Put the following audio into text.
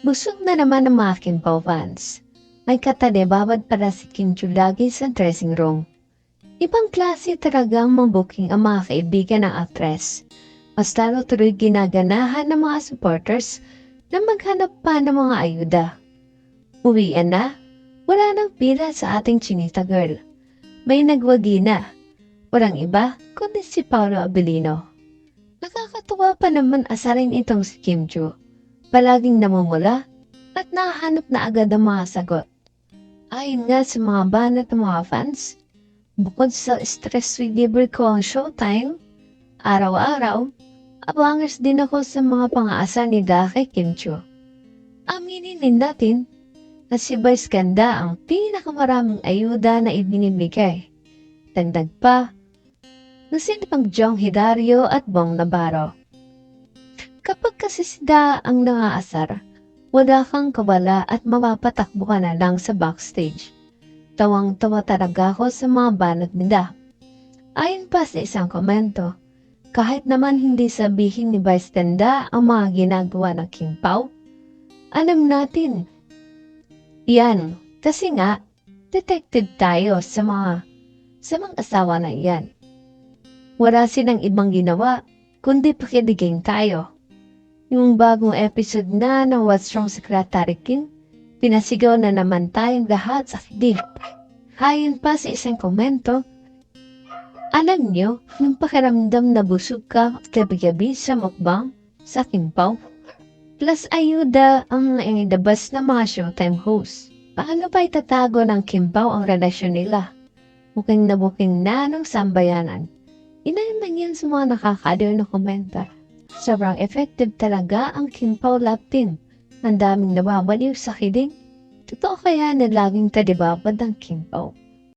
Busog na naman ang mga Kimpaw fans. May katalibabad para si Kim Chu lagi sa dressing room. Ibang klase talagang mambuking ang mga kaibigan ng aktres. Mas lalo tuloy ginaganahan ng mga supporters na maghanap pa ng mga ayuda. Uwian na, wala nang pila sa ating chinita girl. May nagwagi na. Walang iba, kundi si Paolo Abilino. Nakakatuwa pa naman asarin itong si Kim Chu. Palaging namumula at nahanap na agad ang mga sagot. Ayon nga sa mga banat ng mga fans, bukod sa stress reliever ko ang showtime, araw-araw, abangers din ako sa mga pang-aasar ni Da kay Kim Chu. Aminin din natin na si Vice Ganda ang pinakamaraming ayuda na ibinibigay. Dagdag pa, na sino pang Jong Hidario at Bong Navarro. Kapag kasi sida ang nangaasar, wala kang kabala at mapapatakbo ka na lang sa backstage. Tawang-tawa talaga ako sa mga banat nila. Ayon pa sa isang komento, kahit naman hindi sabihin ni Vice Ganda ang mga ginagawa ng King Pao, alam natin. Yan, kasi nga, detective tayo sa mga sa mga asawa na iyan. Wala silang ibang ginawa, kundi pakiligin tayo. Yung bagong episode na ng What's Wrong Secretary King, pinasigaw na naman tayong lahat sa kilig. Ayon pa sa isang komento, alam niyo, yung pakiramdam na busog ka gabi-gabi sa mukbang sa Kimpaw, plus ayuda ang inilabas ng mga showtime host. Paano ba itatago ng Kimpaw ang relasyon nila? Mukhang na booking na ng sambayanan. Inayon lang yan sa mga nakakaliw na komentar. Sobrang effective talaga ang Team. Ang daming nababaliw sa kiling. Totoo kaya na laging talibabad ang Kimpaw.